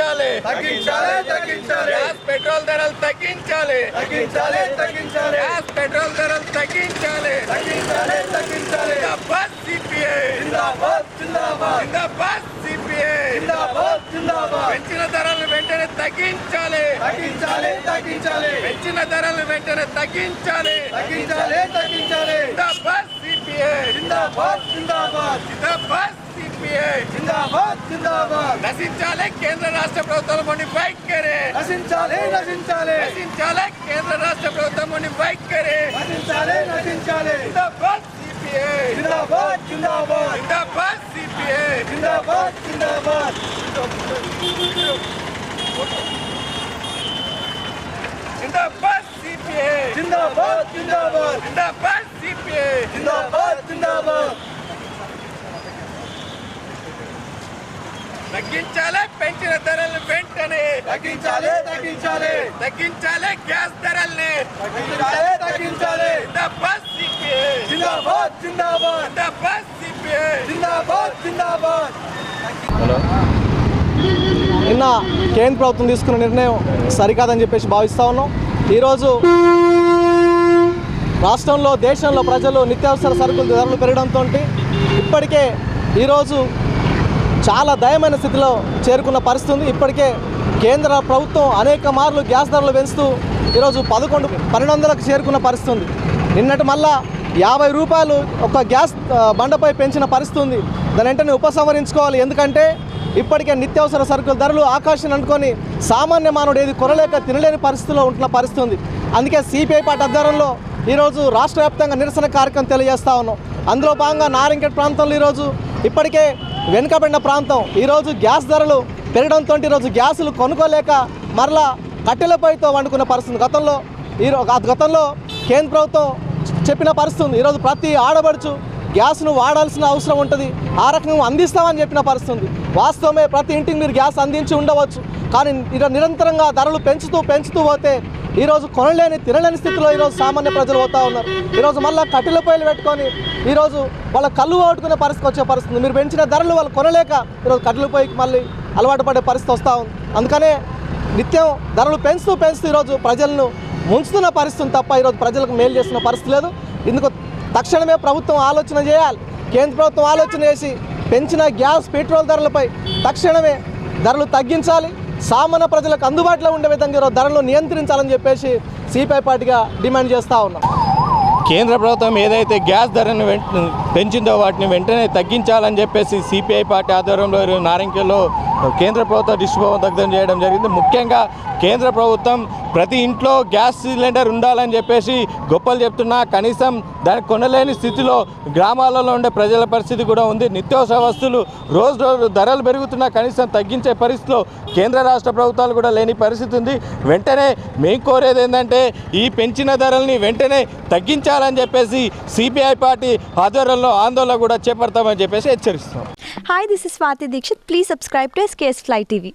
తగ్గించాలి. తగ్గించాలి తగ్గించాలి. గ్యాస్ పెట్రోల్ ధరలు తగ్గించాలి. తగ్గించాలి తగ్గించాలి. గ్యాస్ పెట్రోల్ ధరలు తగ్గించాలి. తగ్గించాలి తగ్గించాలి. జిందాబాద్ సిపిఐ. జిందాబాద్ జిందాబాద్. జిందాబాద్ సిపిఐ. జిందాబాద్ జిందాబాద్. పెంచిన ధరలు వెంటనే తగ్గించాలి. తగ్గించాలి తగ్గించాలి. పెంచిన ధరలు వెంటనే తగ్గించాలి. తగ్గించాలి తగ్గించాలి. జిందాబాద్ సిపిఐ. జిందాబాద్ జిందాబాద్. జిందాబాద్ సిపిఐ జిందాబాద్ జిందాబాద్. నశించాలి కేంద్ర రాష్ట్ర ప్రభుత్వాల మొండి వైఖరి నశించాలి నశించాలి. నశించాలి కేంద్ర రాష్ట్ర ప్రభుత్వం మొండి వైఖరి నశించాలి నశించాలి. జిందాబాద్ సిపిఐ. జిందాబాద్ జిందాబాద్. జిందాబాద్ సిపిఐ. జిందాబాద్ జిందాబాద్. జిందాబాద్ సిపిఐ. జిందాబాద్ జిందాబాద్. జిందాబాద్ సిపిఐ. జిందాబాద్ జిందాబాద్. తగ్గించాలి పెంచిన ధరలు వెంటనే. తగ్గించాలి తగ్గించాలి. తగ్గించాలి గ్యాస్ ధరల్ని. తగ్గించాలి తగ్గించాలి. జిందాబాద్ సిపిఐ. జిందాబాద్ జిందాబాద్. జిందాబాద్ సిపిఐ. జిందాబాద్ జిందాబాద్. నిన్న కేంద్ర ప్రభుత్వం తీసుకున్న నిర్ణయం సరికాదని చెప్పేసి భావిస్తూ ఉన్నాం. ఈరోజు రాష్ట్రంలో దేశంలో ప్రజలు నిత్యావసర సరుకుల ధరలు పెరగడంతో ఇప్పటికే ఈరోజు చాలా దయమైన స్థితిలో చేరుకున్న పరిస్థితి ఉంది. ఇప్పటికే కేంద్ర ప్రభుత్వం అనేక మార్లు గ్యాస్ ధరలు పెంచుతూ ఈరోజు పదకొండు పన్నెండు వందలకు చేరుకున్న పరిస్థితి ఉంది. నిన్నటి మళ్ళా యాభై రూపాయలు ఒక గ్యాస్ బండపై పెంచిన పరిస్థితి ఉంది. దాని వెంటనే ఉపసంహరించుకోవాలి. ఎందుకంటే ఇప్పటికే నిత్యావసర సరుకుల ధరలు ఆకాశం అనుకొని సామాన్య మానవుడు ఏది కొనలేక తినలేని పరిస్థితిలో ఉంటున్న పరిస్థితి ఉంది. అందుకే సిపిఐ పార్టీ ఆధ్వర్యంలో ఈరోజు రాష్ట్ర వ్యాప్తంగా నిరసన కార్యక్రమం తెలియజేస్తా ఉన్నాం. అందులో భాగంగా నారింకెట్ ప్రాంతంలో ఈరోజు ఇప్పటికే వెనుకబడిన ప్రాంతం. ఈరోజు గ్యాస్ ధరలు పెరగడంతో ఈరోజు గ్యాసులు కొనుక్కోలేక మరలా కట్టెలపైతో వండుకున్న పరిస్థితి గతంలో ఈ గతంలో కేంద్ర ప్రభుత్వం చెప్పిన పరిస్థితి ఉంది. ఈరోజు ప్రతి ఆడబడుచు గ్యాస్ను వాడాల్సిన అవసరం ఉంటుంది. ఆ రకంగా అందిస్తామని చెప్పిన పరిస్థితి ఉంది. వాస్తవమే ప్రతి ఇంటికి మీరు గ్యాస్ అందించి ఉండవచ్చు. కానీ ఈరోజు నిరంతరంగా ధరలు పెంచుతూ పెంచుతూ పోతే ఈరోజు కొనలేని తినలేని స్థితిలో ఈరోజు సామాన్య ప్రజలు పోతా ఉన్నారు. ఈరోజు మళ్ళీ కట్టెల పొయ్యిలు పెట్టుకొని ఈరోజు వాళ్ళ కళ్ళు ఓడుకునే పరిస్థితి వచ్చే పరిస్థితి మీరు పెంచిన ధరలు వాళ్ళు కొనలేక ఈరోజు కట్టెల పొయ్యికి మళ్ళీ అలవాటు పడే పరిస్థితి వస్తూ ఉంది. అందుకనే నిత్యం ధరలు పెంచుతూ పెంచుతూ ఈరోజు ప్రజలను ముంచుతున్న పరిస్థితి తప్ప ఈరోజు ప్రజలకు మేలు చేస్తున్న పరిస్థితి లేదు. ఇందుకు తక్షణమే ప్రభుత్వం ఆలోచన చేయాలి. కేంద్ర ప్రభుత్వం ఆలోచన చేసి పెంచిన గ్యాస్ పెట్రోల్ ధరలపై తక్షణమే ధరలు తగ్గించాలి. సామాన్య ప్రజలకు అందుబాటులో ఉండే విధంగా ధరలు నియంత్రించాలని చెప్పేసి సిపిఐ పార్టీగా డిమాండ్ చేస్తూ ఉన్నాం. కేంద్ర ప్రభుత్వం ఏదైతే గ్యాస్ ధరను పెంచిందో వాటిని వెంటనే తగ్గించాలని చెప్పేసి సిపిఐ పార్టీ ఆధ్వర్యంలో నారంకెల్లో నారింకెల్లో కేంద్ర ప్రభుత్వ డిస్ట్రిబ్యూషన్ దగ్ధం చేయడం జరిగింది. ముఖ్యంగా కేంద్ర ప్రభుత్వం ప్రతి ఇంట్లో గ్యాస్ సిలిండర్ ఉండాలని చెప్పేసి గొప్పలు చెప్తున్నా. కనీసం దాన్ని కొనలేని స్థితిలో గ్రామాలలో ఉండే ప్రజల పరిస్థితి కూడా ఉంది. నిత్యావసర వస్తువులు రోజు రోజు ధరలు పెరుగుతున్నా కనీసం తగ్గించే పరిస్థితిలో కేంద్ర రాష్ట్ర ప్రభుత్వాలు కూడా లేని పరిస్థితి ఉంది. వెంటనే మేము కోరేది ఏంటంటే ఈ పెంచిన ధరల్ని వెంటనే తగ్గించాలని చెప్పేసి సిపిఐ పార్టీ ఆధ్వర్యంలో ఆందోళన కూడా చేపడతామని చెప్పేసి హెచ్చరిస్తున్నాం. Hi this is Swathi Dikshit please subscribe to SKS fly TV